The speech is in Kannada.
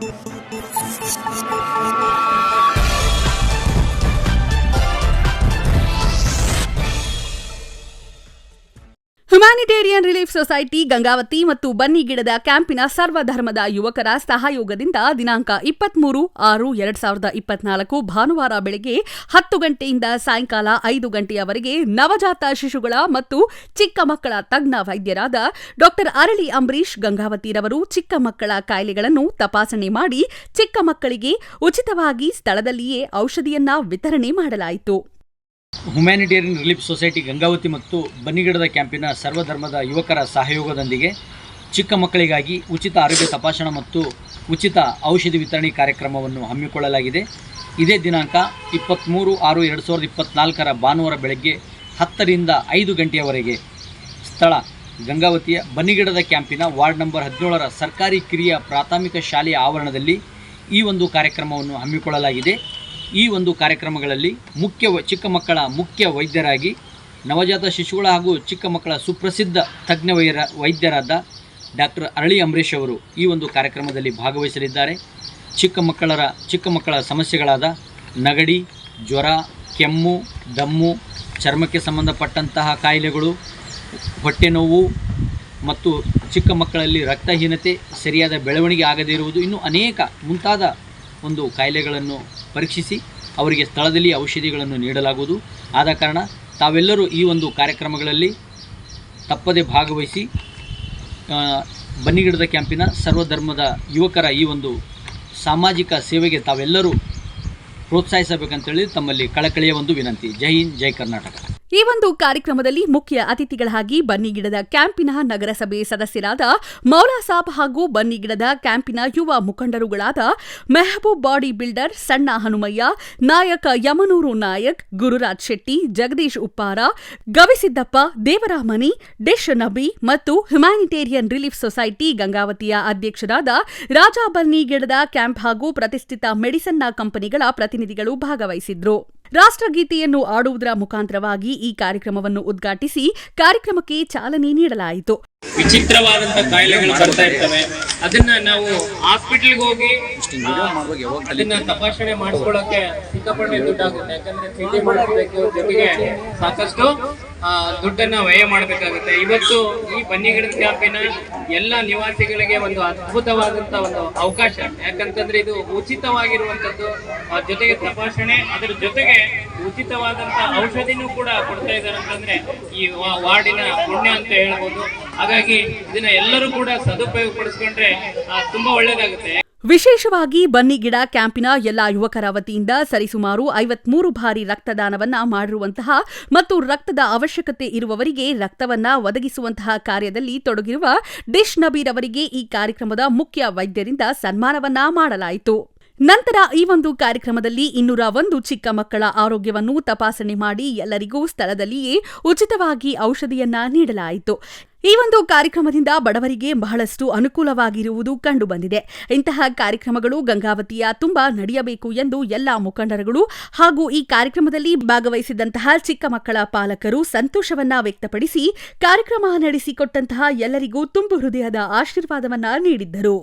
Yeah. Humanitarian relief society, Gangavathi ಮತ್ತು ಬನ್ನಿಗಿಡದ ಕ್ಯಾಂಪಿನ ಸರ್ವಧರ್ಮದ ಯುವಕರ ಸಹಯೋಗದಿಂದ ದಿನಾಂಕ ಇಪ್ಪತ್ಮೂರು ಆರು ಎರಡ್ ಸಾವಿರದ ಇಪ್ಪತ್ನಾಲ್ಕು ಭಾನುವಾರ ಬೆಳಗ್ಗೆ ಹತ್ತು ಗಂಟೆಯಿಂದ ಸಾಯಂಕಾಲ ಐದು ಗಂಟೆಯವರೆಗೆ ನವಜಾತ ಶಿಶುಗಳ ಮತ್ತು ಚಿಕ್ಕ ಮಕ್ಕಳ ತಜ್ಞ ವೈದ್ಯರಾದ ಡಾಕ್ಟರ್ ಅರಳಿ ಅಂಬರೀಶ್ ಗಂಗಾವತಿರವರು ಚಿಕ್ಕ ಮಕ್ಕಳ ಕಾಯಿಲೆಗಳನ್ನು ತಪಾಸಣೆ ಮಾಡಿ ಚಿಕ್ಕ ಮಕ್ಕಳಿಗೆ ಉಚಿತವಾಗಿ ಸ್ಥಳದಲ್ಲಿಯೇ ಔಷಧಿಯನ್ನ ವಿತರಣೆ ಮಾಡಲಾಯಿತು. ಹ್ಯುಮ್ಯಾನಿಟೇರಿಯನ್ ರಿಲೀಫ್ ಸೊಸೈಟಿ ಗಂಗಾವತಿ ಮತ್ತು ಬನ್ನಿಗಿಡದ ಕ್ಯಾಂಪಿನ ಸರ್ವಧರ್ಮದ ಯುವಕರ ಸಹಯೋಗದೊಂದಿಗೆ ಚಿಕ್ಕ ಮಕ್ಕಳಿಗಾಗಿ ಉಚಿತ ಆರೋಗ್ಯ ತಪಾಸಣಾ ಮತ್ತು ಉಚಿತ ಔಷಧಿ ವಿತರಣೆ ಕಾರ್ಯಕ್ರಮವನ್ನು ಹಮ್ಮಿಕೊಳ್ಳಲಾಗಿದೆ. ಇದೇ ದಿನಾಂಕ ಇಪ್ಪತ್ತ್ಮೂರು ಆರು ಎರಡು ಸಾವಿರದ ಇಪ್ಪತ್ತ್ನಾಲ್ಕರ ಭಾನುವಾರ ಬೆಳಗ್ಗೆ ಹತ್ತರಿಂದ ಐದು ಗಂಟೆಯವರೆಗೆ ಸ್ಥಳ ಗಂಗಾವತಿಯ ಬನ್ನಿಗಿಡದ ಕ್ಯಾಂಪಿನ ವಾರ್ಡ್ ನಂಬರ್ ಹದಿನೇಳರ ಸರ್ಕಾರಿ ಕಿರಿಯ ಪ್ರಾಥಮಿಕ ಶಾಲೆಯ ಆವರಣದಲ್ಲಿ ಈ ಒಂದು ಕಾರ್ಯಕ್ರಮವನ್ನು ಹಮ್ಮಿಕೊಳ್ಳಲಾಗಿದೆ. ಈ ಒಂದು ಕಾರ್ಯಕ್ರಮಗಳಲ್ಲಿ ಮುಖ್ಯ ಚಿಕ್ಕ ಮಕ್ಕಳ ಮುಖ್ಯ ವೈದ್ಯರಾಗಿ ನವಜಾತ ಶಿಶುಗಳ ಹಾಗೂ ಚಿಕ್ಕ ಮಕ್ಕಳ ಸುಪ್ರಸಿದ್ಧ ತಜ್ಞ ವೈರ ವೈದ್ಯರಾದ ಡಾಕ್ಟರ್ ಅರಳಿ ಅಂಬರೀಷ್ ಅವರು ಈ ಒಂದು ಕಾರ್ಯಕ್ರಮದಲ್ಲಿ ಭಾಗವಹಿಸಲಿದ್ದಾರೆ. ಚಿಕ್ಕ ಮಕ್ಕಳರ ಚಿಕ್ಕ ಮಕ್ಕಳ ಸಮಸ್ಯೆಗಳಾದ ನಗಡಿ, ಜ್ವರ, ಕೆಮ್ಮು, ದಮ್ಮು, ಚರ್ಮಕ್ಕೆ ಸಂಬಂಧಪಟ್ಟಂತಹ ಕಾಯಿಲೆಗಳು, ಹೊಟ್ಟೆ ನೋವು ಮತ್ತು ಚಿಕ್ಕ ಮಕ್ಕಳಲ್ಲಿ ರಕ್ತಹೀನತೆ, ಸರಿಯಾದ ಬೆಳವಣಿಗೆ ಆಗದೇ ಇರುವುದು ಇನ್ನೂ ಅನೇಕ ಮುಂತಾದ ಒಂದು ಕಾಯಿಲೆಗಳನ್ನು ಪರೀಕ್ಷಿಸಿ ಅವರಿಗೆ ಸ್ಥಳದಲ್ಲಿ ಔಷಧಿಗಳನ್ನು ನೀಡಲಾಗುವುದು. ಆದ ಕಾರಣ ತಾವೆಲ್ಲರೂ ಈ ಒಂದು ಕಾರ್ಯಕ್ರಮಗಳಲ್ಲಿ ತಪ್ಪದೆ ಭಾಗವಹಿಸಿ ಬನ್ನಿಗಿಡದ ಕ್ಯಾಂಪಿನ ಸರ್ವಧರ್ಮದ ಯುವಕರ ಈ ಒಂದು ಸಾಮಾಜಿಕ ಸೇವೆಗೆ ತಾವೆಲ್ಲರೂ ಪ್ರೋತ್ಸಾಹಿಸಬೇಕಂತೇಳಿ ತಮ್ಮಲ್ಲಿ ಕಳಕಳಿಯ ಒಂದು ವಿನಂತಿ. ಜೈ ಹಿಂದ್, ಜೈ ಕರ್ನಾಟಕ. ಈ ಒಂದು ಕಾರ್ಯಕ್ರಮದಲ್ಲಿ ಮುಖ್ಯ ಅತಿಥಿಗಳಾಗಿ ಬನ್ನಿಗಿಡದ ಕ್ಯಾಂಪಿನ ನಗರಸಭೆ ಸದಸ್ಯರಾದ ಮೌಲಾ ಸಾಬ್ ಹಾಗೂ ಬನ್ನಿಗಿಡದ ಕ್ಯಾಂಪಿನ ಯುವ ಮುಖಂಡರುಗಳಾದ ಮೆಹಬೂಬ್ ಬಾಡಿ ಬಿಲ್ಡರ್ ಸಣ್ಣ ಹನುಮಯ್ಯ, ನಾಯಕ ಯಮನೂರು ನಾಯಕ್, ಗುರುರಾಜ್ ಶೆಟ್ಟಿ, ಜಗದೀಶ್ ಉಪ್ಪಾರ ಗವಿಸಿದ್ದಪ್ಪ ದೇವರಾಮನಿ, ಡಿಶ್ ನಬಿ ಮತ್ತು ಹ್ಯುಮ್ಯಾನಿಟೇರಿಯನ್ ರಿಲೀಫ್ ಸೊಸೈಟಿ ಗಂಗಾವತಿಯ ಅಧ್ಯಕ್ಷರಾದ ರಾಜಾ ಬನ್ನಿಗಿಡದ ಕ್ಯಾಂಪ್ ಹಾಗೂ ಪ್ರತಿಷ್ಠಿತ ಮೆಡಿಸನ್ನ ಕಂಪನಿಗಳ ಪ್ರತಿನಿಧಿಗಳು ಭಾಗವಹಿಸಿದ್ರು. ರಾಷ್ಟ್ರಗೀತೆಯನ್ನು ಆಡುವುದರ ಮುಖಾಂತರವಾಗಿ ಈ ಕಾರ್ಯಕ್ರಮವನ್ನು ಉದ್ಘಾಟಿಸಿ ಕಾರ್ಯಕ್ರಮಕ್ಕೆ ಚಾಲನೆ ನೀಡಲಾಯಿತು. ವಿಚಿತ್ರವಾದಂತಹ ಕಾಯಿಲೆಗಳು ಬರ್ತಾ ಇರ್ತವೆ. ಅದನ್ನ ನಾವು ಹಾಸ್ಪಿಟಲ್ ಹೋಗಿ ಅದನ್ನ ತಪಾಸಣೆ ಮಾಡಿಸ್ಕೊಳ್ಳೋಕೆ ಸಿಕ್ಕಾಪಟ್ಟೆ ದುಡ್ಡಾಗುತ್ತೆ. ಯಾಕಂದ್ರೆ ಜೊತೆಗೆ ಸಾಕಷ್ಟು ದುಡ್ಡನ್ನ ವ್ಯಯ ಮಾಡಬೇಕಾಗುತ್ತೆ. ಇವತ್ತು ಈ ಬನ್ನಿಗಿಡದ ಕ್ಯಾಂಪಿನ ಎಲ್ಲ ನಿವಾಸಿಗಳಿಗೆ ಒಂದು ಅದ್ಭುತವಾದಂತ ಒಂದು ಅವಕಾಶ. ಯಾಕಂತಂದ್ರೆ ಇದು ಉಚಿತವಾಗಿರುವಂತದ್ದು ಜೊತೆಗೆ ತಪಾಸಣೆ, ಅದರ ಜೊತೆಗೆ ಉಚಿತವಾದಂತ ಔಷಧಿನೂ ಕೂಡ ಕೊಡ್ತಾ ಇದ್ದಾರೆ ಅಂತಂದ್ರೆ ಈ ವಾರ್ಡಿನ ಪುಣ್ಯ ಅಂತ ಹೇಳ್ಬೋದು. ಹಾಗಾಗಿ ಇದನ್ನ ಎಲ್ಲರೂ ಕೂಡ ಸದುಪಯೋಗ ಪಡಿಸ್ಕೊಂಡ್ರೆ ತುಂಬಾ ಒಳ್ಳೇದಾಗುತ್ತೆ. ವಿಶೇಷವಾಗಿ ಬನ್ನಿಗಿಡ ಕ್ಯಾಂಪಿನ ಎಲ್ಲಾ ಯುವಕರ ವತಿಯಿಂದ ಸರಿಸುಮಾರು ಐವತ್ಮೂರು ಬಾರಿ ರಕ್ತದಾನವನ್ನ ಮಾಡಿರುವಂತಹ ಮತ್ತು ರಕ್ತದ ಅವಶ್ಯಕತೆ ಇರುವವರಿಗೆ ರಕ್ತವನ್ನ ಒದಗಿಸುವಂತಹ ಕಾರ್ಯದಲ್ಲಿ ತೊಡಗಿರುವ ಡಿಶ್ ನಬೀರ್ ಅವರಿಗೆ ಈ ಕಾರ್ಯಕ್ರಮದ ಮುಖ್ಯ ವೈದ್ಯರಿಂದ ಸನ್ಮಾನವನ್ನ ಮಾಡಲಾಯಿತು. ನಂತರ ಈ ಒಂದು ಕಾರ್ಯಕ್ರಮದಲ್ಲಿ ಇನ್ನೂರ ಒಂದು ಚಿಕ್ಕ ಮಕ್ಕಳ ಆರೋಗ್ಯವನ್ನು ತಪಾಸಣೆ ಮಾಡಿ ಎಲ್ಲರಿಗೂ ಸ್ಥಳದಲ್ಲಿಯೇ ಉಚಿತವಾಗಿ ಔಷಧಿಯನ್ನ ನೀಡಲಾಯಿತು. ಈ ಒಂದು ಕಾರ್ಯಕ್ರಮದಿಂದ ಬಡವರಿಗೆ ಬಹಳಷ್ಟು ಅನುಕೂಲವಾಗಿರುವುದು ಕಂಡುಬಂದಿದೆ. ಇಂತಹ ಕಾರ್ಯಕ್ರಮಗಳು ಗಂಗಾವತಿಯ ತುಂಬಾ ನಡೆಯಬೇಕು ಎಂದು ಎಲ್ಲ ಮುಖಂಡರುಗಳು ಹಾಗೂ ಈ ಕಾರ್ಯಕ್ರಮದಲ್ಲಿ ಭಾಗವಹಿಸಿದಂತಹ ಚಿಕ್ಕ ಮಕ್ಕಳ ಪಾಲಕರು ಸಂತೋಷವನ್ನ ವ್ಯಕ್ತಪಡಿಸಿ ಕಾರ್ಯಕ್ರಮ ನಡೆಸಿಕೊಟ್ಟಂತಹ ಎಲ್ಲರಿಗೂ ತುಂಬು ಹೃದಯದ ಆಶೀರ್ವಾದವನ್ನ ನೀಡಿದ್ದರು.